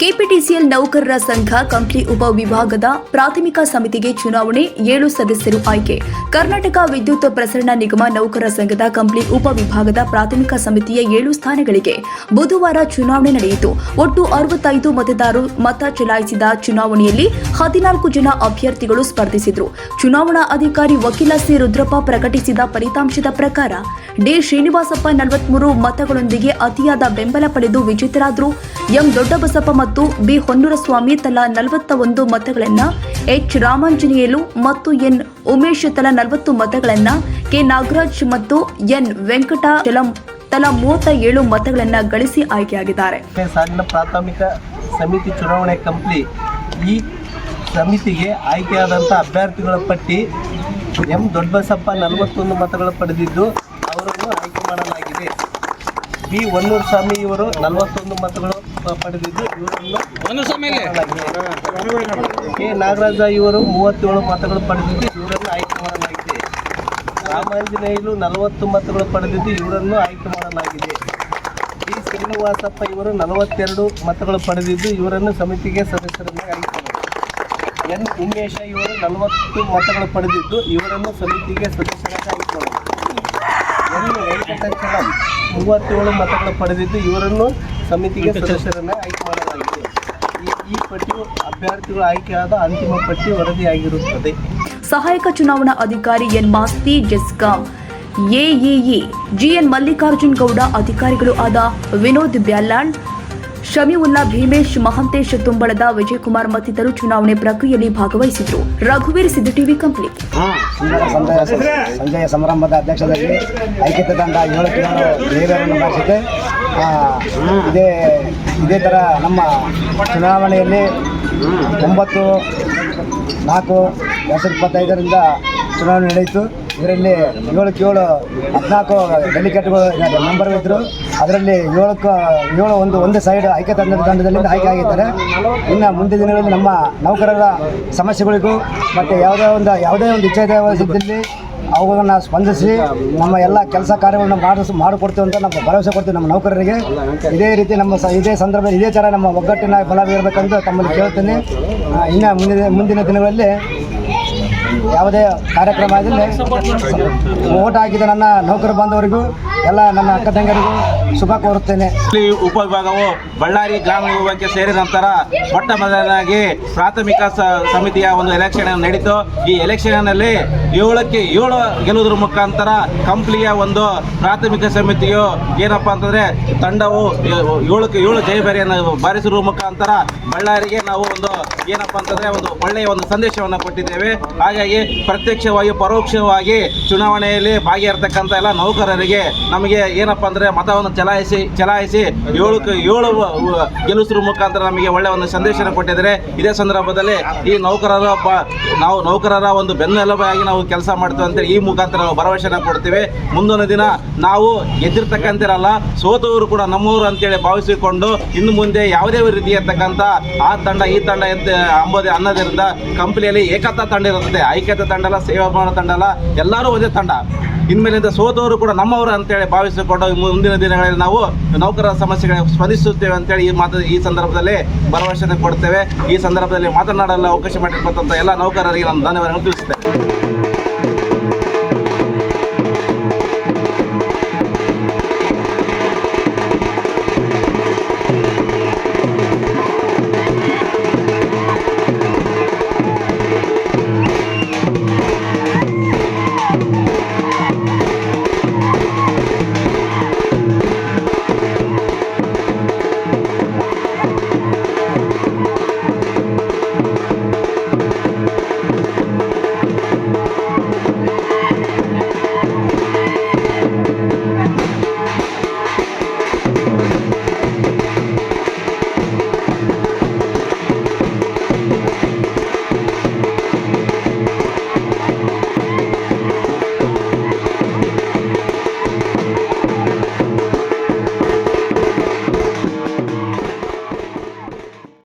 KPTCL ನೌಕರರ ಸಂಘ ಕಂಪ್ಲಿ ಉಪವಿಭಾಗದ ಪ್ರಾಥಮಿಕ ಸಮಿತಿಗೆ ಚುನಾವಣೆ ಏಳು ಸದಸ್ಯರು ಆಯ್ಕೆ. ಕರ್ನಾಟಕ ವಿದ್ಯುತ್ ಪ್ರಸರಣ ನಿಗಮ ನೌಕರರ ಸಂಘದ ಕಂಪ್ಲಿ ಉಪವಿಭಾಗದ ಪ್ರಾಥಮಿಕ ಸಮಿತಿಯ ಏಳು ಸ್ಥಾನಗಳಿಗೆ ಬುಧವಾರ ಚುನಾವಣೆ ನಡೆಯಿತು. ಒಟ್ಟು ಅರವತ್ತೈದು ಮತದಾರರು ಮತ ಚಲಾಯಿಸಿದ ಚುನಾವಣೆಯಲ್ಲಿ ಹದಿನಾಲ್ಕು ಜನ ಅಭ್ಯರ್ಥಿಗಳು ಸ್ಪರ್ಧಿಸಿದ್ರು. ಚುನಾವಣಾ ಅಧಿಕಾರಿ ವಕೀಲ ಸಿ. ರುದ್ರಪ್ಪ ಪ್ರಕಟಿಸಿದ ಫಲಿತಾಂಶದ ಪ್ರಕಾರ, ಡಿ. ಶ್ರೀನಿವಾಸಪ್ಪ ನಲವತ್ಮೂರು ಮತಗಳೊಂದಿಗೆ ಅತಿಯಾದ ಬೆಂಬಲ ಪಡೆದು ವಿಜೇತರಾದರು. ಎಂ. ದೊಡ್ಡಬಸಪ್ಪ ಮತ್ತು ಬಿ. ಹೊನ್ನೂರಸ್ವಾಮಿ ತಲಾ ನಲವತ್ತ ಒಂದು ಮತಗಳನ್ನು ಎಚ್. ರಾಮಾಂಜನೇಯಲು ಮತ್ತು ಎನ್. ಉಮೇಶ್ ತಲಾ ನಲವತ್ತು ಮತಗಳನ್ನು ಕೆ. ನಾಗರಾಜ್ ಮತ್ತು ಎನ್. ವೆಂಕಟಾಚಲಂ ತಲಾ ಮೂವತ್ತ ಏಳು ಮತಗಳನ್ನು ಗಳಿಸಿ ಆಯ್ಕೆಯಾಗಿದ್ದಾರೆ. ಸಾಲಿನ ಪ್ರಾಥಮಿಕ ಸಮಿತಿ ಚುನಾವಣೆ ಕಂಪ್ಲಿ ಈ ಸಮಿತಿಗೆ ಆಯ್ಕೆಯಾದಂಥ ಅಭ್ಯರ್ಥಿಗಳ ಪಟ್ಟಿ ಎಂ. ದೊಡ್ಡಬಸಪ್ಪ ನಲವತ್ತೊಂದು ಮತಗಳು ಪಡೆದಿದ್ದು, ಅವರನ್ನು ಆಯ್ಕೆ ಮಾಡಲಾಗಿದೆ. ಬಿ. ಹೊನ್ನೂರು ಸ್ವಾಮಿ ಇವರು ನಲವತ್ತೊಂದು ಮತಗಳು ಪಡೆದಿದ್ದು ಇವರನ್ನು ಮಾಡಲಾಗಿದೆ. ಕೆ ನಾಗರಾಜ ಇವರು ಮೂವತ್ತೇಳು ಮತಗಳು ಪಡೆದಿದ್ದು, ಇವರನ್ನು ಆಯ್ಕೆ ಮಾಡಲಾಗಿದೆ. ರಾಮಾಂಜನೇಯಲು ನಲವತ್ತು ಮತಗಳು ಪಡೆದಿದ್ದು, ಇವರನ್ನು ಆಯ್ಕೆ ಮಾಡಲಾಗಿದೆ. ಡಿ ಶ್ರೀನಿವಾಸಪ್ಪ ಇವರು ನಲವತ್ತೆರಡು ಮತಗಳು ಪಡೆದಿದ್ದು, ಇವರನ್ನು ಸಮಿತಿಗೆ ಸದಸ್ಯರನ್ನಾಗಿ ಆಯ್ಕೆ ಎನ್ ಉಮೇಶ ಇವರು ನಲವತ್ತು ಮತಗಳು ಪಡೆದಿದ್ದು, ಇವರನ್ನು ಸಮಿತಿಗೆ ಸದಸ್ಯರಾಗಿ ಆಯ್ಕೆ ಮಾಡಿದ್ದಾರೆ. ಎನ್ ವೆಂಕಟಚಲಂ ಮೂವತ್ತೇಳು ಮತಗಳು ಪಡೆದಿದ್ದು, ಇವರನ್ನು ಸಮಿತಿಗೆ ಸದಸ್ಯರನ್ನ ಆಯ್ಕೆ ಮಾಡಲಾಗಿದೆ. ಈ ಪಟ್ಟಿಯು ಅಭ್ಯರ್ಥಿಗಳು ಆಯ್ಕೆಯಾದ ಅಂತಿಮ ಪಟ್ಟಿ ವರದಿಯಾಗಿರುತ್ತದೆ. ಸಹಾಯಕ ಚುನಾವಣಾ ಅಧಿಕಾರಿ N Masti GESCOM. AEE GN Mallikarjun Gowda ಅಧಿಕಾರಿಗಳು ಆದ ವಿನೋದ್ ಬ್ಯಾಲಾಳ್ ಶಮಿವುಲ್ಲಾ ಭೀಮೇಶ್ ಮಹಂತೇಶ್ ತುಂಬಳದ ವಿಜಯಕುಮಾರ್ ಮತ್ತಿತರರು ಚುನಾವಣೆ ಪ್ರಕ್ರಿಯೆಯಲ್ಲಿ ಭಾಗವಹಿಸಿದ್ರು. ರಘುವೀರ್ ಸಿದ್ದು ಟಿವಿ ಕಂಪ್ಲೀಟ್ ಸುಂದರ ಸಂಜಯ ಸಂಜಯ ಸಮಾರಂಭದ ಅಧ್ಯಕ್ಷದಲ್ಲಿ ಐಕ್ಯತೆ ತಂಡ ಏಳು ಕಿಲೋ ದೇವರನ್ನು ಮಾಡಿಸಿದೆ ಇದೇ ಇದೇ ಥರ ನಮ್ಮ ಚುನಾವಣೆಯಲ್ಲಿ ಒಂಬತ್ತು, ನಾಲ್ಕು, ಎರಡು ಸಾವಿರದ ಇಪ್ಪತ್ತೈದರಿಂದ ಚುನಾವಣೆ ನಡೆಯಿತು. ಇದರಲ್ಲಿ ಏಳಕ್ಕೆ ಏಳು ಹದಿನಾಲ್ಕು ಡೆಲಿಕೇಟ್ಗಳು ನಂಬರ್ ಇದ್ದರು. ಅದರಲ್ಲಿ ಏಳಕ್ಕೆ, ಏಳು ಒಂದು ಒಂದು ಸೈಡ್ ಆಯ್ಕೆ ತಂಡದ ತಂಡದಲ್ಲಿ ಆಯ್ಕೆ ಆಗಿದ್ದಾರೆ. ಇನ್ನು ಮುಂದಿನ ದಿನಗಳಲ್ಲಿ ನಮ್ಮ ನೌಕರರ ಸಮಸ್ಯೆಗಳಿಗೂ ಮತ್ತು ಯಾವುದೇ ಒಂದು ಯಾವುದೇ ಒಂದು ಇಚ್ಛೆ ಇದ್ದಲ್ಲಿ ಅವುಗಳನ್ನ ಸ್ಪಂದಿಸಿ ನಮ್ಮ ಎಲ್ಲ ಕೆಲಸ ಕಾರ್ಯಗಳನ್ನು ಮಾಡಿಸ್ ಮಾಡಿಕೊಡ್ತೀವಿ ಅಂತ ನಮ್ಮ ಭರವಸೆ ಕೊಡ್ತೀವಿ ನಮ್ಮ ನೌಕರರಿಗೆ. ಇದೇ ರೀತಿ ನಮ್ಮ ಸ, ಇದೇ ಸಂದರ್ಭ ಇದೇ ಥರ ನಮ್ಮ ಒಗ್ಗಟ್ಟಿನ ಬಲ ಇರಬೇಕಂತ ತಮ್ಮಲ್ಲಿ ಕೇಳ್ತೀನಿ. ಇನ್ನು ಮುಂದಿನ ಮುಂದಿನ ದಿನಗಳಲ್ಲಿ ಯಾವುದೇ ಕಾರ್ಯಕ್ರಮ ಆಗಲಿ ಓಟ್ ಹಾಕಿದ ನನ್ನ ನೌಕರ ಬಾಂಧವರಿಗೂ ಎಲ್ಲ ನನ್ನ ಅಕ್ಕ ತಂಗರಿಗೂ ಶುಭ ಕೋರುತ್ತೇನೆ. ಇಲ್ಲಿ ಉಪವಿಭಾಗವು ಬಳ್ಳಾರಿ ಗ್ರಾಮೀಣ ವಿಭಾಗಕ್ಕೆ ಸೇರಿದ ನಂತರ ಮೊಟ್ಟ ಮೊದಲನಾಗಿ ಪ್ರಾಥಮಿಕ ಸಮಿತಿಯ ಒಂದು ಎಲೆಕ್ಷನ್ ನಡೀತು. ಈ ಎಲೆಕ್ಷನ್ನಲ್ಲಿ ಏಳಕ್ಕೆ ಏಳು ಗೆಲ್ಲುವುದರ ಮುಖಾಂತರ ಕಂಪ್ಲಿಯ ಒಂದು ಪ್ರಾಥಮಿಕ ಸಮಿತಿಯು ಏನಪ್ಪ ಅಂತಂದ್ರೆ ತಂಡವು ಏಳಕ್ಕೆ ಏಳು ಜಯಬೇರಿಯನ್ನು ಬಾರಿಸಿರುವ ಮುಖಾಂತರ ಬಳ್ಳಾರಿಗೆ ನಾವು ಒಂದು ಏನಪ್ಪ ಅಂತಂದ್ರೆ ಒಂದು ಒಳ್ಳೆಯ ಒಂದು ಸಂದೇಶವನ್ನು ಕೊಟ್ಟಿದ್ದೇವೆ. ಹಾಗಾಗಿ ಪ್ರತ್ಯಕ್ಷವಾಗಿ ಪರೋಕ್ಷವಾಗಿ ಚುನಾವಣೆಯಲ್ಲಿ ಭಾಗಿಯಾಗಿರ್ತಕ್ಕಂಥ ಎಲ್ಲ ನೌಕರರಿಗೆ ನಮಗೆ ಏನಪ್ಪ ಅಂದ್ರೆ ಮತವನ್ನು ಚಲಾಯಿಸಿ ಚಲಾಯಿಸಿ ಏಳು ವ- ಗೆಲ್ಲಿಸುವ ಮುಖಾಂತರ ನಮಗೆ ಒಳ್ಳೆಯ ಒಂದು ಸಂದೇಶ ಕೊಟ್ಟಿದ್ದಾರೆ. ಇದೇ ಸಂದರ್ಭದಲ್ಲಿ ಈ ನೌಕರರ ನಾವು ನೌಕರರ ಒಂದು ಬೆನ್ನೆಲುಬಾಗಿ ನಾವು ಕೆಲಸ ಮಾಡ್ತೇವೆ ಅಂತ ಈ ಮುಖಾಂತರ ನಾವು ಭರವಸೆನ ಕೊಡ್ತೀವಿ. ಮುಂದಿನ ದಿನ ನಾವು ಎದ್ದಿರ್ತಕ್ಕಂತಿರಲ್ಲ ಸೋತವರು ಕೂಡ ನಮ್ಮವರು ಅಂತೇಳಿ ಭಾವಿಸಿಕೊಂಡು ಇನ್ನು ಮುಂದೆ ಯಾವುದೇ ರೀತಿ ಇರ್ತಕ್ಕಂಥ ಆ ತಂಡ, ಈ ತಂಡ ಎಂತ ಅಂಬೋದೇ ಅನ್ನೋದ್ರಿಂದ ಕಂಪ್ನಿಯಲ್ಲಿ ಏಕತಾ ತಂಡ ಇರುತ್ತದೆ. ಐಕ್ಯತಾ ತಂಡ ಅಲ್ಲ ಸೇವಾ ತಂಡ ಅಲ್ಲ, ಎಲ್ಲರೂ ಒಂದೇ ತಂಡ. ಇನ್ಮೇಲಿಂದ ಸೋತವರು ಕೂಡ ನಮ್ಮವರು ಅಂತೇಳಿ ಭಾವಿಸಿಕೊಂಡು ಮುಂದಿನ ದಿನಗಳಲ್ಲಿ ನಾವು ನೌಕರರ ಸಮಸ್ಯೆಗಳಿಗೆ ಸ್ಪಂದಿಸುತ್ತೇವೆ ಅಂತೇಳಿ ಈ ಮಾತು, ಈ ಸಂದರ್ಭದಲ್ಲಿ ಭರವಸೆನ ಕೊಡ್ತೇವೆ. ಈ ಸಂದರ್ಭದಲ್ಲಿ ಮಾತನಾಡಲು ಅವಕಾಶ ಮಾಡಿರ್ತಕ್ಕಂಥ ಎಲ್ಲ ನೌಕರರಿಗೆ ನಾನು ಧನ್ಯವಾದಗಳು ತಿಳಿಸುತ್ತೇನೆ.